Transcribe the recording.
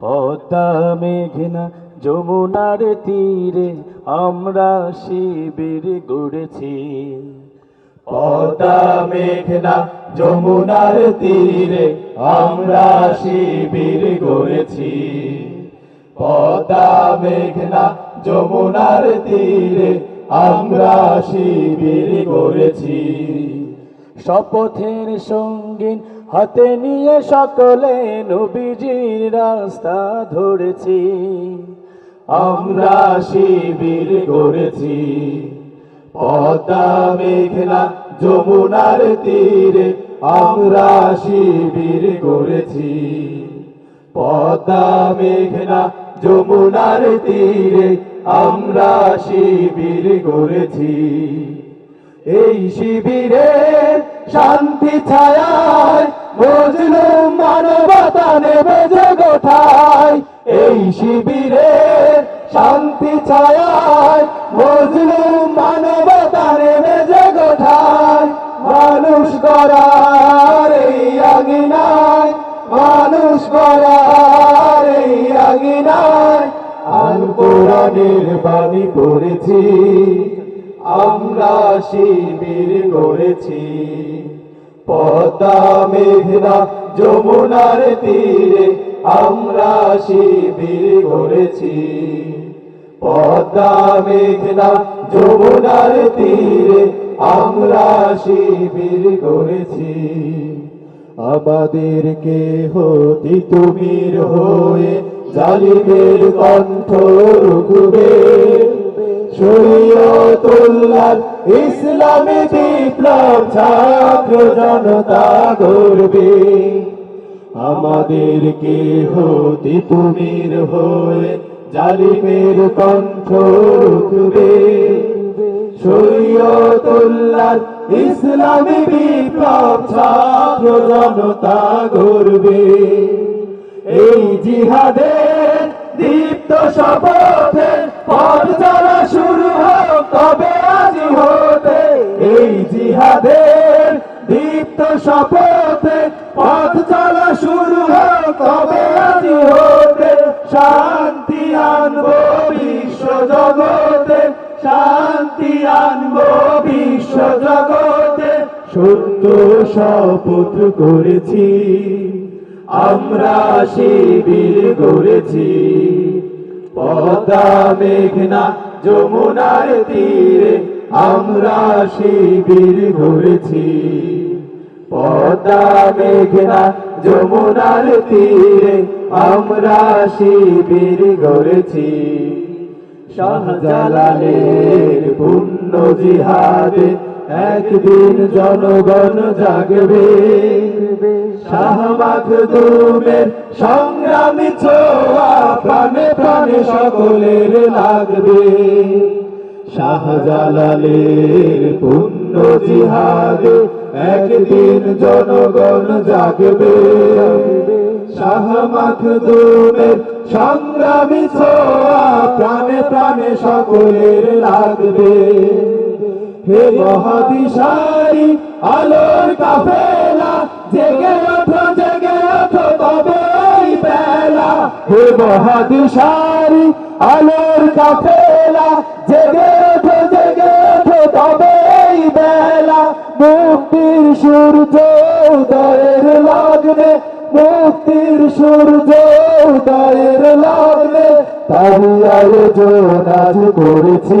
পদ্মা মেঘনা যমুনার তীরে আমরা শিবির গড়েছি। পদ্মা মেঘনা যমুনার তীরে আমরা শিবির গড়েছি। পদ্মা মেঘনা যমুনার তীরে আমরা শিবির গড়েছি। শপথের সঙ্গীন হাতে নিয়ে সকলে নবীজির রাস্তা ধরেছি। আমরা শিবির গড়েছি পদ্মা মেঘনা যমুনার তীরে আমরা শিবির গড়েছি পদ্মা মেঘনা যমুনার তীরে আমরা শিবির গড়েছি এই শিবিরে শান্তি ছায়ায় মজলুম মানবতা নেবে যে গোঠায়। এই শিবিরে শান্তি ছায়ায় মজলুম মানবতা নেবে যে গোঠায়। মানুষ গড়ার এই আঙিনায়, মানুষ গড়ার এই আঙিনায়। আল কোরআনের পড়েছি, আমরা শিবির গড়েছি পদ্মা মেঘনা যমুনার তীরে আমরা শিবির গড়েছি পদ্মা মেঘনা যমুনার তীরে আমরা শিবির গড়েছি আমাদেরকে হতি তুমির হয়ে জালিমের কণ্ঠ রুখবে। শরীয়তুল্লাহ ইসলামী বিপ্লব ছাত্র জনতা গর্বে। আমাদেরকে হতি তুমির হয়ে জালিমের কণ্ঠ রুখবে শরীয়তুল্লাহ, ইসলামী বিপ্লব ছাত্র জনতা গর্বে। এই জিহাদের দীপ্ত শপথে পথ চলা তবে আজি হতে এই জিহাদের দীপ্ত শপথে পথ চলা শুরু তবে আজি হতে শান্তি আনব বিশ্ব জগতে, শান্তি আনব বিশ্ব জগতে। সত্য শপথ করেছি, আমরা শিবির গড়েছি। পদা মেঘনা যমুনার তীরে আমরা শিবির ধরেছি। পদ্মা, মেঘনা যমুনার তীরে আমরা শিবির গড়েছি। শাহজালালের পুণ্য জিহাদে একদিন জনগণ জাগবে। শাহ মাখদুমের সংগ্রামী ছোয়া প্রাণে প্রাণে সকলের লাগবে। শাহজালালের পুণ্য জিহাদে একদিন জনগণ জাগবে। শাহ মাখদুমের সংগ্রামী ছোয়া প্রাণে প্রাণে সকলের লাগবে। হে মহাদিশারি, আলোর কাফেলা, জেগে ওঠো জেগে ওঠো, তবে বেলা। হে মহাদিশারি, আলোর কাফেলা, জেগে ওঠো জেগে ওঠো, তবে বেলা। মুক্তির সূর্য উদয়ের লগ্নে, মুক্তির সূর্য উদয়ের লগ্নে তারি আয়োজন আজ করেছি।